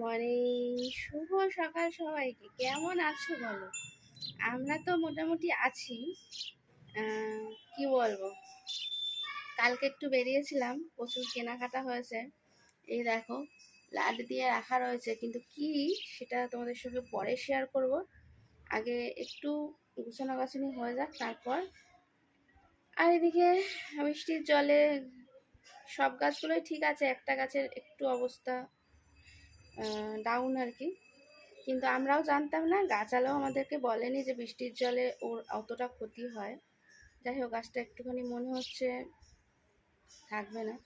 Morning, শুভ সকাল সবাইকে। কেমন আছো বলো? আমরা তো মোটামুটি আছি। কি বলব? কালকে একটু বেরিয়েছিলাম, প্রচুর কেনাকাটা হয়েছে। এই দেখো লাড দিয়ে রাখা রয়েছে, কিন্তু কি সেটা তোমাদের সঙ্গে পরে শেয়ার করব। আগে একটু গুছানো গাছানি হয়ে যাক, তারপর। আর এদিকে বৃষ্টির জলে সব গাছগুলোই ঠিক আছে, একটা গাছের একটু অবস্থা ডাউন আর কি। কিন্তু আমরাও জানতাম না গাছালাও আমাদেরকে বলেনি যে বৃষ্টির জলে ওর অতটা ক্ষতি হয়। যাই হোক, গাছটা একটুখানি মনে হচ্ছে থাকবে না।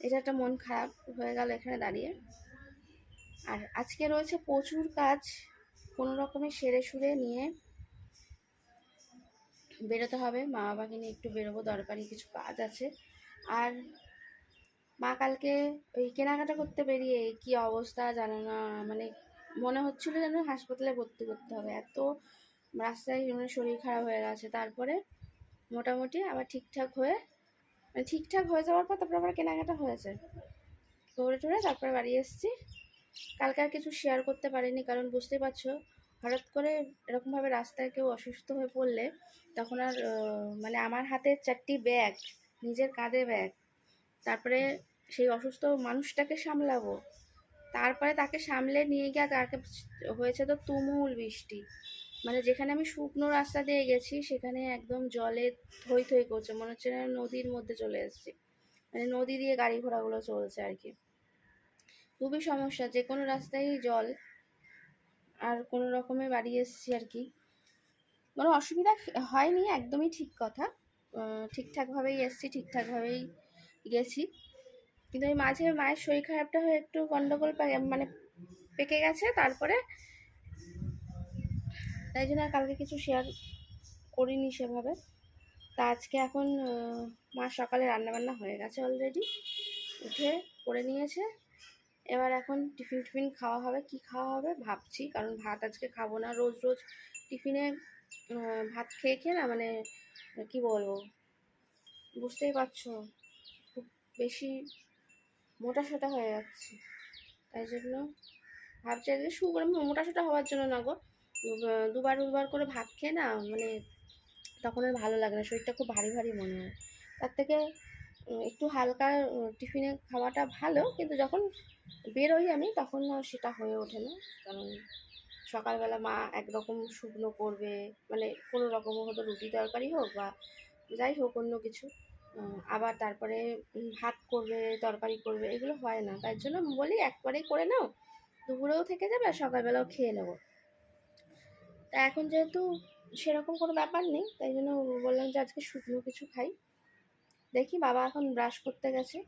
এটা একটা মন খারাপ হয়ে গেল এখানে দাঁড়িয়ে। আর আজকে রয়েছে প্রচুর কাজ, কোনো রকমে সেরে সুরে নিয়ে বেরোতে হবে। মা বাবাকে নিয়ে একটু বেরোবো, দরকারি কিছু কাজ আছে। আর মা কালকে ওই কেনাকাটা করতে বেরিয়ে কি অবস্থা জানো না মানে মনে হচ্ছিল যেন হাসপাতালে ভর্তি করতে হবে। এত রাস্তায় মানে শরীর খারাপ হয়ে গেছে। তারপরে মোটামুটি আবার ঠিকঠাক হয়ে মানে ঠিকঠাক হয়ে যাওয়ার পর তারপরে আবার কেনাকাটা হয়েছে। করে টরে তারপরে বাড়ি এসেছি। কালকে আর কিছু শেয়ার করতে পারিনি, কারণ বুঝতেই পারছ, হঠাৎ করে এরকমভাবে রাস্তায় কেউ অসুস্থ হয়ে পড়লে তখন আর মানে আমার হাতে চারটি ব্যাগ নিজের কাঁধে ব্যাগ তারপরে সেই অসুস্থ মানুষটাকে সামলাবো। তারপরে তাকে সামলে নিয়ে গিয়ে তাকে হয়েছে তো তুমুল বৃষ্টি। মানে যেখানে আমি শুকনো রাস্তা দিয়ে গেছি, সেখানে একদম জলে থই থই করছে, মনে হচ্ছে নদীর মধ্যে চলে এসেছি। মানে নদী দিয়ে গাড়ি ঘোড়াগুলো চলছে আর কি। খুবই সমস্যা যে কোনো রাস্তায় জল আর কোনো রকমে বাড়ি এসেছি আর কি। কোনো অসুবিধা হয়নি, একদমই ঠিক কথা। ঠিকঠাকভাবেই এসেছি, ঠিকঠাকভাবেই গেছি। কিন্তু ওই মাঝে মায়ের শরীর খারাপটা হয়ে একটু গন্ডগোল মানে পেকে গেছে, তারপরে তাই জন্য আর কালকে কিছু শেয়ার করিনি সেভাবে। তা আজকে এখন মা সকালে রান্নাবান্না হয়ে গেছে অলরেডি উঠে করে নিয়েছে। এবার এখন টিফিন টিফিন খাওয়া হবে, কি খাওয়া হবে ভাবছি, কারণ ভাত আজকে খাব না। রোজ রোজ টিফিনে ভাত খেয়ে খেয়ে না মানে কি বলব, বুঝতেই পারছ, খুব বেশি মোটা সোটা হয়ে যাচ্ছে। তাই জন্য ভাবছি আজকে শু করে মোটা সোটা হওয়ার জন্য না গো। দুবার দুবার করে ভাত খেয়ে না মানে তখন আর ভালো লাগে না, শরীরটা খুব ভারী ভারী মনে হয়। তার থেকে একটু হালকা টিফিনে খাওয়াটা ভালো, কিন্তু যখন বেরোই আমি তখন সেটা হয়ে ওঠে না। কারণ সকালবেলা মা একরকম শুকনো করবে মানে কোনো রকম হয়তো রুটি তরকারি হোক বা যাই হোক অন্য কিছু। আবার তারপরে ভাত করবে, তরকারি করবে, এগুলো হয় না। তাই জন্য বলি, একবারেই করে নাও, দুপুরেও থেকে যাবে আর সকালবেলাও খেয়ে নেব। তা এখন যেহেতু সেরকম কোনো ব্যাপার নেই, তাই জন্য বললাম যে আজকে শুকনো কিছু খাই। দেখি বাবা এখন ব্রাশ করতে গেছে।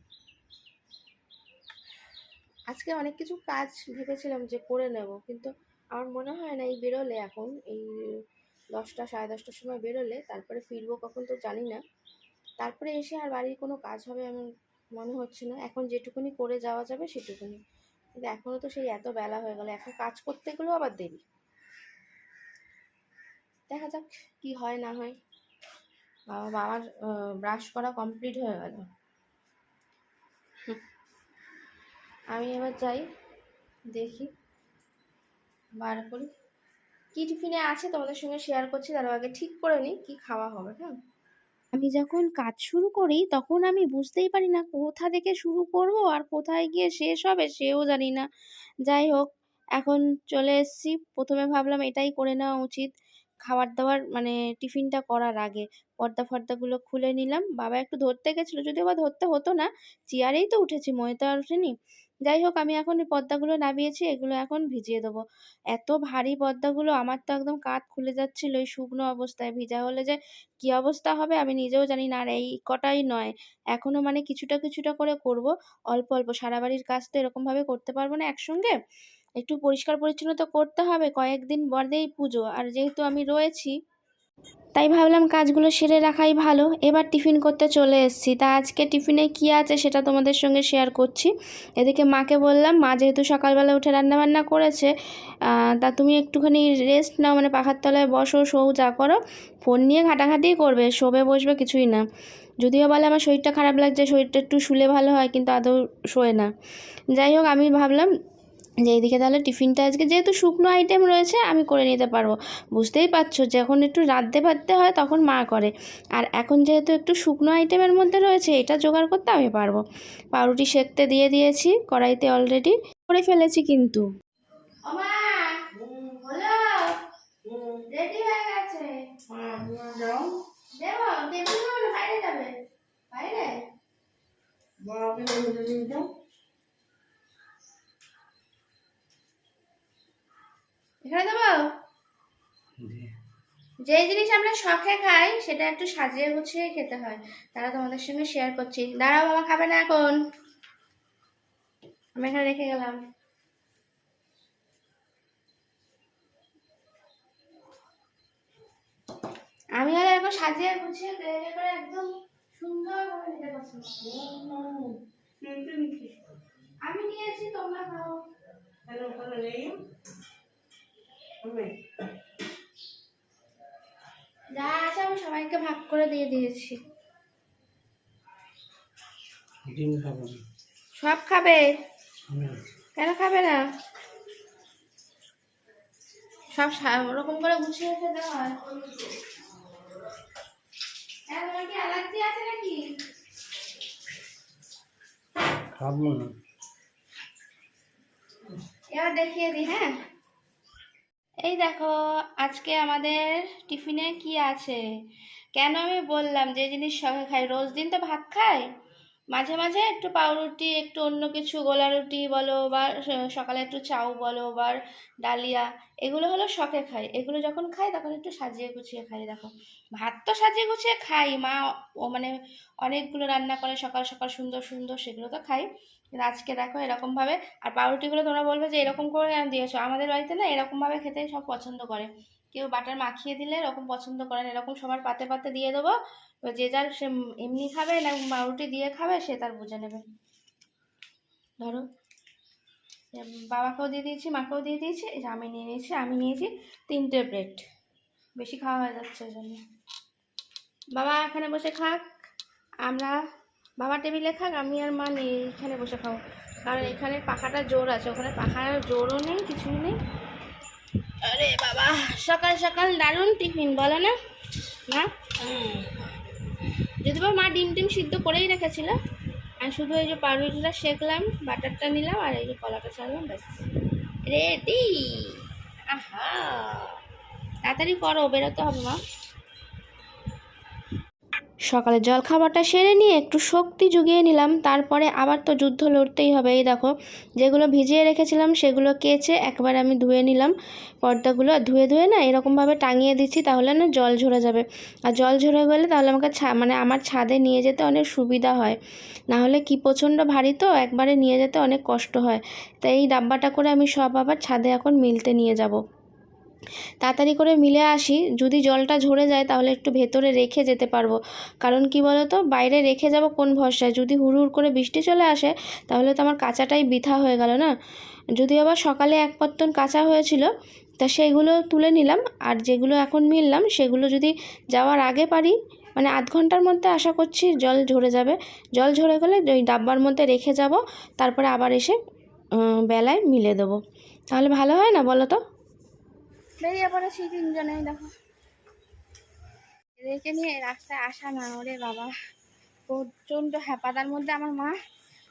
আজকে অনেক কিছু কাজ ভেবেছিলাম যে করে নেব, কিন্তু আমার মনে হয় না এই বেরোলে এখন, এই দশটা, সাড়ে দশটার সময় বেরোলে, তারপরে ফিরবো কখন তো জানি না। তারপরে এসে আর বাড়ির কোনো কাজ হবে এমন মনে হচ্ছে না। এখন যেটুকুনি করে যাওয়া যাবে সেটুকুনি। কিন্তু এখনও তো সেই এত বেলা হয়ে গেল। এখন কাজ করতে গেলেও আবার দেরি। দেখা যাক কি হয়, না হয়। বাবা, বাবার ব্রাশ করা কমপ্লিট হয়ে গেল। আমি এবার যাই, দেখি। বার করি। কি টিফিনে আছে তোমাদের সঙ্গে শেয়ার করছি, তার আগে ঠিক করে নিই কি খাওয়া হবে হ্যাঁ? আমি যখন কাজ শুরু করি, তখন আমি বুঝতেই পারি না কোথা থেকে শুরু করব আর কোথায় গিয়ে শেষ হবে সেও জানি না। যাই হোক, এখন চলে এসেছি। প্রথমে ভাবলাম এটাই করে নেওয়া উচিত। খাবার দাবার মানে টিফিনটা করার আগে পর্দা ফর্দাগুলো খুলে নিলাম। বাবা একটু ধরতে গেছিল, যদিও বা ধরতে হতো না। চেয়ারেই তো উঠেছি ময়ে তো আর উঠেনি। যাই হোক, আমি এখন এই পর্দাগুলো নামিয়েছি, এগুলো এখন ভিজিয়ে দেবো। এত ভারী পর্দাগুলো আমার তো একদম কাঁধ খুলে যাচ্ছিল এই শুকনো অবস্থায়। ভিজা হলে যে কী অবস্থা হবে আমি নিজেও জানি না, আর এই কটাই নয়। এখনও মানে কিছুটা কিছুটা করে করব, অল্প অল্প। সারা বাড়ির কাজ তো এরকমভাবে করতে পারব না একসঙ্গে। একটু পরিষ্কার পরিচ্ছন্ন তো করতে হবে, কয়েকদিন বাদেই পুজো। আর যেহেতু আমি রয়েছি তাই ভাবলাম কাজগুলো সেরে রাখাই ভালো। এবার টিফিন করতে চলে এসেছি। তা আজকে টিফিনে কী আছে সেটা তোমাদের সঙ্গে শেয়ার করছি। এদিকে মাকে বললাম, মা যেহেতু সকালবেলা উঠে রান্নাবান্না করেছে তা তুমি একটুখানি রেস্ট নাও মানে পাখার তলায় বসো, শোও, যা করো। ফোন নিয়ে ঘাটাঘাটিই করবে, শোবে বসবে কিছুই না। যদিও বলে আমার শরীরটা খারাপ লাগছে, শরীরটা একটু শুলে ভালো হয়, কিন্তু আদৌ শোয় না। যাই হোক, আমি ভাবলাম যে এইদিকে তাহলে টিফিনটা আজকে যেহেতু শুকনো আইটেম রয়েছে আমি করে নিতে পারব। বুঝতেই পারছ যখন একটু রাঁধতে পারতে হয় তখন মা করে। আর এখন যেহেতু একটু শুকনো আইটেমের মধ্যে রয়েছে এটা জোগাড় করতে আমি পারব। পাউরুটি সেকতে দিয়ে দিয়েছি কড়াইতে অলরেডি করে ফেলেছি কিন্তু। রেডি দেবো বাইরে যাবে। বাইরে? এখানে দেবো? যে জিনিস আমরা শখে খাই সেটা একটু সাজিয়ে গুছিয়ে খেতে হয়। তারা তোমাদের সঙ্গে শেয়ার করছি। দাঁড়াও বাবা খাবে না এখন। আমি এখানে রেখে গেলাম। আমি আর একবার সাজিয়ে গুছিয়ে তৈরি করে একদম সুন্দর করে নিতে পছন্দ আমি নিয়েছি তোমরা খাও। যা আছে আমি সবাইকে ভাগ করে দিয়ে দিয়েছি। ডিম খাব সব খাবে? কেন খাবে না? সব ওরকম করে গুছিয়ে খেতে হয় হ্যাঁ, কি অ্যালার্জি আছে নাকি? খাব না। এবার দেখিয়ে দিই হ্যাঁ? এই দেখো, আজকে আমাদের টিফিনে কি আছে? কেন আমি বললাম যে জিনিস সবাই খাই? রোজ দিন তো ভাত খাই। মাঝে মাঝে একটু পাউরুটি, একটু অন্য কিছু গোলা রুটি বলো বা সকালে একটু চাউ বলো বা ডালিয়া, এগুলো হলো শখে খাই। এগুলো যখন খাই তখন একটু সাজিয়ে গুছিয়ে খাই, দেখো। ভাত তো সাজিয়ে গুছিয়ে খাই, মা ও মানে অনেকগুলো রান্না করে, সকাল সকাল সুন্দর সুন্দর সেগুলো তো খাই। কিন্তু আজকে দেখো এরকমভাবে, আর পাউরুটিগুলো তোমরা বলবে যে এরকম করে দিয়েছ। আমাদের বাড়িতে না এরকমভাবে খেতেই সব পছন্দ করে। কেউ বাটার মাখিয়ে দিলে এরকম পছন্দ করেন এরকম সবার পাতে পাতে দিয়ে দেবো। যে যার সে এমনি খাবে না, পাউরুটি দিয়ে খাবে, সে তার বুঝে নেবে। ধরো বাবাকেও দিয়ে দিয়েছি, মাকেও দিয়ে দিয়েছি যে আমি নিয়ে নিয়েছি, আমি নিয়েছি তিনটে প্লেট বেশি খাওয়া হয়ে যাচ্ছে জন্য বাবা, এখানে বসে খাক। আমরা বাবা টেবিলে খাক আমি আর মা নেই, এখানে বসে খাও কারণ এখানে পাখাটা জোর আছে, ওখানে পাখার জোরও নেই, কিছুই নেই। আরে বাবা, সকাল সকাল দারুণ টিফিন, বলো না? না যদি বা মা ডিম টিম সিদ্ধ করেই রেখেছিল আর শুধু এই যে পাউরুটিটা সেকলাম, বাটারটা নিলাম, আর এই যে কলাটা ছাড়লাম, ব্যাস। রেডি আহা! তাড়াতাড়ি করো, বেরোতে হবে মা। সকালে জল খাবারটা সেরে নিয়ে একটু শক্তি জুগিয়ে নিলাম, তারপরে আবার তো যুদ্ধ লড়তেই হবে। এই দেখো, যেগুলো ভিজিয়ে রেখেছিলাম সেগুলো কেচে একবার আমি ধুয়ে নিলাম। পর্দাগুলো ধুয়ে ধুয়ে না এরকমভাবে টাঙিয়ে দিচ্ছি, তাহলে না জল ঝরে যাবে। আর জল ঝরে গেলে তাহলে আমাকে মানে আমার ছাদে নিয়ে যেতে অনেক সুবিধা হয়। না হলে কি প্রচণ্ড ভারী তো, একবারে নিয়ে যেতে অনেক কষ্ট হয়। তাই এই ডাব্বাটা করে আমি সব আবার ছাদে এখন মিলতে নিয়ে যাব। তাড়াতাড়ি করে মিলে আসি। যদি জলটা ঝরে যায় তাহলে একটু ভেতরে রেখে যেতে পারব। কারণ কি বলো তো বাইরে রেখে যাব কোন ভরসায়? যদি হুড় করে বৃষ্টি চলে আসে তাহলে তো আমার কাঁচাটাই বৃথা হয়ে গেল না? যদি আবার সকালে এক পত্তন কাঁচা হয়েছিল, তা সেইগুলো তুলে নিলাম। আর যেগুলো এখন মিললাম, সেগুলো যদি যাওয়ার আগে পারি মানে আধ ঘণ্টার মধ্যে আশা করছি জল ঝরে যাবে। জল ঝরে গেলে ওই ডাব্বার মধ্যে রেখে যাব। তারপরে আবার এসে বেলায় মিলে দেবো। তাহলে ভালো হয় না বলো তো বেরিয়ে পড়েছি তিনজনে দেখো। এদেরকে নিয়ে রাস্তায় আসা না ওরে বাবা। প্রচণ্ড হ্যাপাতার মধ্যে আমার মা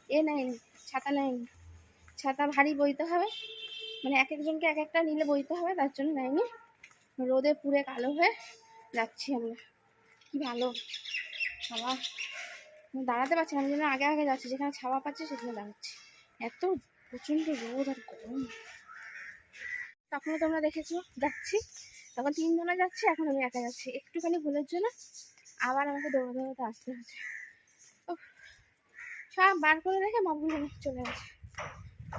এ নেয়নি, ছাতা নেয়নি। ছাতা ভারী বইতে হবে। মানে এক একজনকে এক একটা নিলে বইতে হবে, তার জন্য নেয়নি। রোদে পুড়ে কালো হয়ে যাচ্ছি আমরা। কি ভালো। আমি দাঁড়াতে পারছি না, আমি যেন আগে আগে যাচ্ছি, যেখানে ছাওয়া পাচ্ছি সেখানে দাঁড়াচ্ছি। এত প্রচণ্ড রোদ আর গরম। তখনও তোমরা দেখেছ যাচ্ছি। তখন তিনজনে যাচ্ছি এখন আমি একা যাচ্ছি। একটুখানি ভুলের জন্য আবার আমাকে দৌড়ে দৌড়াতে আসতে হচ্ছে। উফ, সব বার করে রেখে মগগুলো চলে গেছে।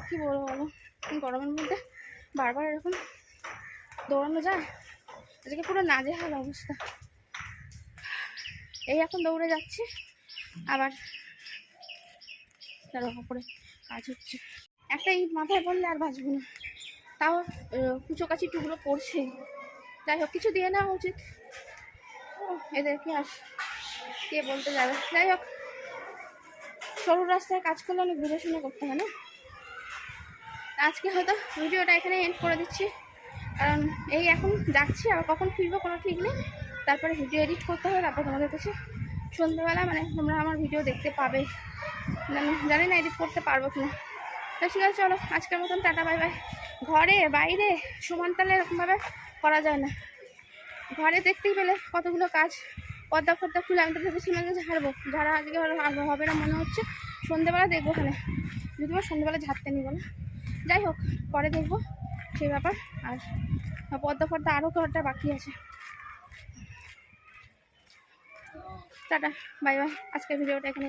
কী বলব বলো? গরমের মধ্যে বারবার এরকম দৌড়ানো যায়? আজকে পুরো নাজে নাজেহাল অবস্থা। এই এখন দৌড়ে যাচ্ছি আবার তার উপরে। কাজ হচ্ছে। একটা ইট মাথায় পড়লে আর বাঁচবো না। তাও কুচোকাচি টুকরো পড়ছে যাই হোক, কিছু দিয়ে নেওয়া উচিত। এদেরকে আর কে বলতে যাবে? যাই হোক, সরু রাস্তায় কাজ করলে অনেক বুঝে শুনে করতে হয় না? আজকে হয়তো ভিডিওটা এখানে এন্ড করে দিচ্ছি। কারণ এই এখন যাচ্ছি আর কখন ফিরবো কোনো ঠিক নেই। তারপরে ভিডিও এডিট করতে হবে, তারপর তোমাদের কাছে সন্ধ্যাবেলা মানে তোমরা আমার ভিডিও দেখতে পাবে। জানি না এডিট করতে পারব কিনা। তো ঠিক আছে, চলো, আজকের মতন, টাটা, বাই বাই। ঘরে, বাইরে, সমান তালে এরকমভাবে করা যায় না। ঘরে দেখতেই পেলে কতগুলো কাজ পর্দা ফর্দা খুলে আমি তো ভেবেছিলাম যে ঝাড়বো। ঝাড়া আজকে হবে না মনে হচ্ছে। সন্ধ্যেবেলা দেখব ওখানে। যদি বা সন্ধ্যেবেলা ঝাড়তে নিব না। যাই হোক, পরে দেখব সেই ব্যাপার। আর পর্দা ফর্দা আরও কটা বাকি আছে। Tata, bye bye. আজকের ভিডিওটা এখানে